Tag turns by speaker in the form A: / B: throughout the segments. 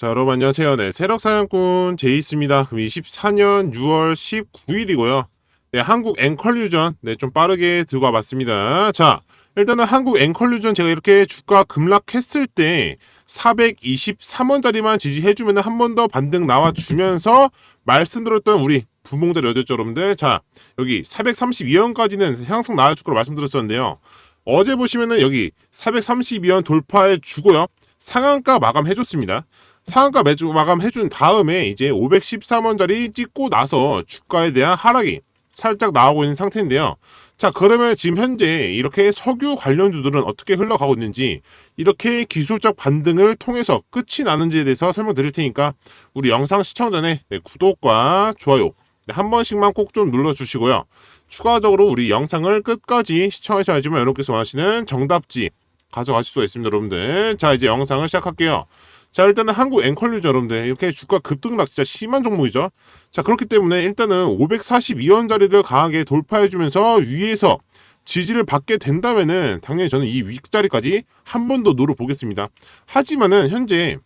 A: 자, 여러분 안녕하세요. 네, 세력 사냥꾼 제이스입니다. 그럼 24년 6월 19일이고요. 네, 한국 앵컬류전 네, 좀 빠르게 들고 와봤습니다. 자, 일단은 한국 앵컬류전 제가 이렇게 주가 급락했을 때 423원짜리만 지지해주면 한 번 더 반등 나와주면서 말씀드렸던 우리 분봉자리 여덟죠 여러분들. 자, 여기 432원까지는 향상 나와줄 거로 말씀드렸었는데요. 어제 보시면은 여기 432원 돌파해 주고요. 상한가 마감해줬습니다. 상한가 매주 마감해준 다음에 이제 513원짜리 찍고 나서 주가에 대한 하락이 살짝 나오고 있는 상태인데요. 자, 그러면 지금 현재 이렇게 석유 관련주들은 어떻게 흘러가고 있는지 이렇게 기술적 반등을 통해서 끝이 나는지에 대해서 설명드릴 테니까 우리 영상 시청 전에 네, 구독과 좋아요 네, 한 번씩만 꼭 좀 눌러주시고요. 추가적으로 우리 영상을 끝까지 시청하셔야지만 여러분께서 원하시는 정답지 가져가실 수가 있습니다, 여러분들. 자, 이제 영상을 시작할게요. 자, 일단은 한국 앵컬류죠, 여러분들. 이렇게 주가 급등락 진짜 심한 종목이죠. 자, 그렇기 때문에 일단은 542원짜리를 강하게 돌파해주면서 위에서 지지를 받게 된다면은 당연히 저는 이 윗자리까지 한 번 더 노려보겠습니다. 하지만은 현재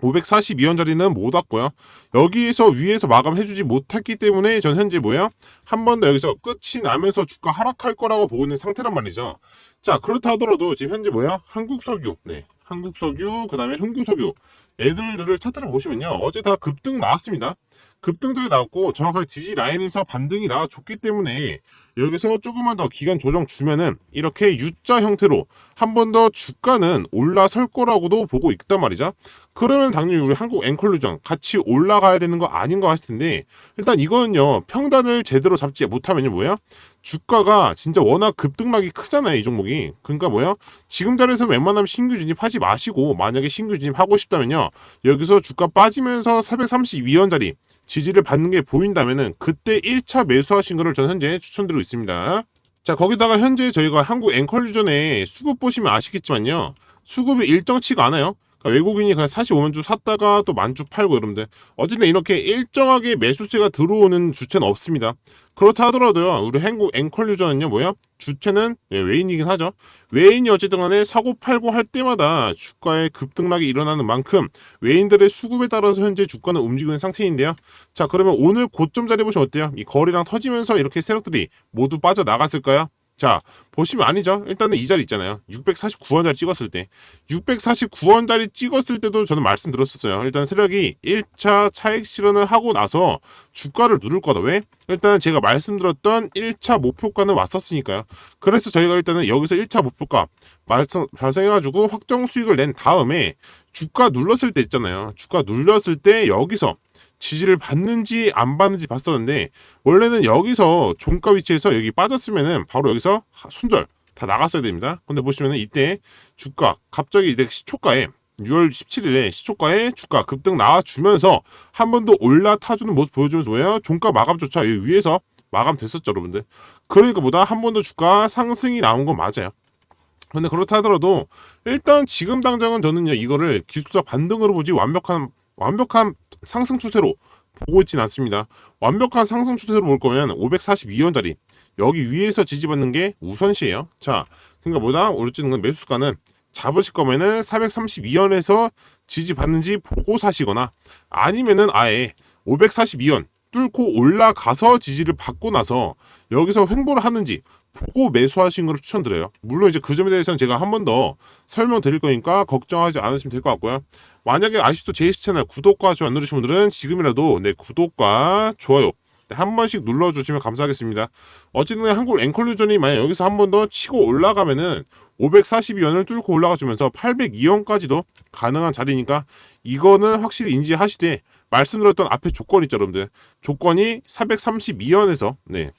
A: 542원짜리는 못 왔고요. 여기에서 위에서 마감해주지 못했기 때문에 전 현재 뭐야? 한번 더 여기서 끝이 나면서 주가 하락할 거라고 보고 있는 상태란 말이죠. 자 그렇다 하더라도 지금 현재 뭐야? 한국석유, 네, 한국석유, 그 다음에 흥구석유 애들들을 차트를 보시면요. 어제 다 급등 나왔습니다. 급등들이 나왔고 정확하게 지지 라인에서 반등이 나와줬기 때문에 여기서 조금만 더 기간 조정 주면은 이렇게 U자 형태로 한 번 더 주가는 올라설 거라고도 보고 있단 말이죠. 그러면 당연히 우리 한국 앵콜루전 같이 올라가야 되는 거 아닌가 했을 텐데 일단 이거는요 평단을 제대로 잡지 못하면요 뭐야? 주가가 진짜 워낙 급등락이 크잖아요 이 종목이. 그러니까 뭐야? 지금 자리에서 웬만하면 신규 진입하지 마시고 만약에 신규 진입하고 싶다면요 여기서 주가 빠지면서 432원짜리 지지를 받는 게 보인다면은 그때 1차 매수하신 거를 전 현재 추천드리고 있습니다. 자 거기다가 현재 저희가 한국 앵컬 유전에 수급 보시면 아시겠지만요 수급이 일정치가 않아요. 그러니까 외국인이 그냥 45만 주 샀다가 또 만주 팔고 여러분들 어쨌든 이렇게 일정하게 매수세가 들어오는 주체는 없습니다. 그렇다 하더라도요 우리 한국 앵컬 유저는요 뭐야 주체는 예, 외인이긴 하죠. 외인이 어쨌든 간에 사고 팔고 할 때마다 주가의 급등락이 일어나는 만큼 외인들의 수급에 따라서 현재 주가는 움직이는 상태인데요. 자 그러면 오늘 고점 자리 보시면 어때요? 이 거리랑 터지면서 이렇게 세력들이 모두 빠져나갔을까요 자, 보시면 아니죠. 일단은 이 자리 있잖아요. 649원짜리 찍었을 때. 649원짜리 찍었을 때도 저는 말씀드렸었어요. 일단 세력이 1차 차익 실현을 하고 나서 주가를 누를 거다. 왜? 일단 제가 말씀드렸던 1차 목표가는 왔었으니까요. 그래서 저희가 일단은 여기서 1차 목표가 발생해가지고 확정 수익을 낸 다음에 주가 눌렀을 때 있잖아요. 주가 눌렸을 때 여기서 지지를 받는지 안 받는지 봤었는데 원래는 여기서 종가 위치에서 여기 빠졌으면은 바로 여기서 손절 다 나갔어야 됩니다. 근데 보시면은 이때 주가 갑자기 이제 시초가에 6월 17일에 시초가에 주가 급등 나와주면서 한 번 더 올라타주는 모습 보여주면서 뭐예요? 종가 마감조차 위에서 마감됐었죠, 여러분들. 그러니까 보다 한 번 더 주가 상승이 나온 건 맞아요. 근데 그렇다 하더라도 일단 지금 당장은 저는요 이거를 기술적 반등으로 보지 완벽한 완벽한 상승 추세로 보고 있진 않습니다. 완벽한 상승 추세로 볼 거면 542원짜리 여기 위에서 지지받는 게 우선시예요. 자, 그러니까 뭐다? 어쨌든 매수가는 잡으실 거면은 432원에서 지지받는지 보고 사시거나 아니면은 아예 542원 뚫고 올라가서 지지를 받고 나서 여기서 횡보를 하는지 보고 매수하신 걸 추천드려요. 물론 이제 그 점에 대해서는 제가 한 번 더 설명드릴 거니까 걱정하지 않으시면 될 것 같고요. 만약에 아직도 제이스 채널 구독과 좋아요 안 누르신 분들은 지금이라도 네 구독과 좋아요 네, 한 번씩 눌러주시면 감사하겠습니다. 어쨌든 한국 앵콜루전이 만약 여기서 한 번 더 치고 올라가면은 542원을 뚫고 올라가주면서 802원까지도 가능한 자리니까 이거는 확실히 인지하시되 말씀드렸던 앞에 조건 있죠 여러분들 조건이 432원에서 네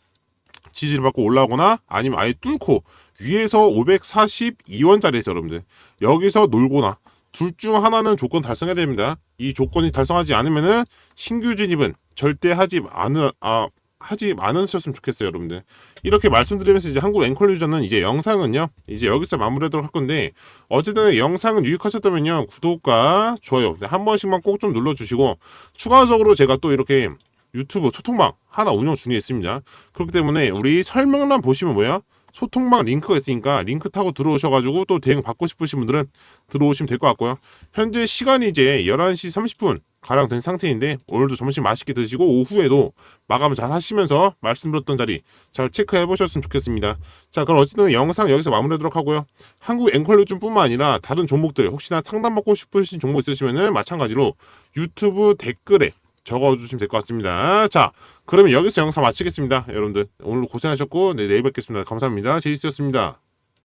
A: 지지를 받고 올라오거나 아니면 아예 뚫고 위에서 542원짜리에서 여러분들 여기서 놀거나 둘 중 하나는 조건 달성해야 됩니다. 이 조건이 달성하지 않으면은 신규 진입은 절대 하지 않을 아 하지 않으셨으면 좋겠어요, 여러분들. 이렇게 말씀드리면서 이제 한국 앵콜 유저는 이제 영상은요, 이제 여기서 마무리하도록 할 건데, 어쨌든 영상은 유익하셨다면요, 구독과 좋아요 네, 한 번씩만 꼭 좀 눌러주시고, 추가적으로 제가 또 이렇게 유튜브 소통방 하나 운영 중에 있습니다. 그렇기 때문에 우리 설명란 보시면 뭐야? 소통방 링크가 있으니까 링크 타고 들어오셔가지고 또 대응 받고 싶으신 분들은 들어오시면 될 것 같고요. 현재 시간이 이제 11시 30분 가량 된 상태인데 오늘도 점심 맛있게 드시고 오후에도 마감 잘 하시면서 말씀드렸던 자리 잘 체크해 보셨으면 좋겠습니다. 자 그럼 어쨌든 영상 여기서 마무리하도록 하고요. 한국 앵컬루즈뿐만 아니라 다른 종목들 혹시나 상담받고 싶으신 종목 있으시면은 마찬가지로 유튜브 댓글에 적어주시면 될 것 같습니다. 자, 그러면 여기서 영상 마치겠습니다. 여러분들 오늘 고생하셨고 네, 내일 뵙겠습니다. 감사합니다. 제이스였습니다.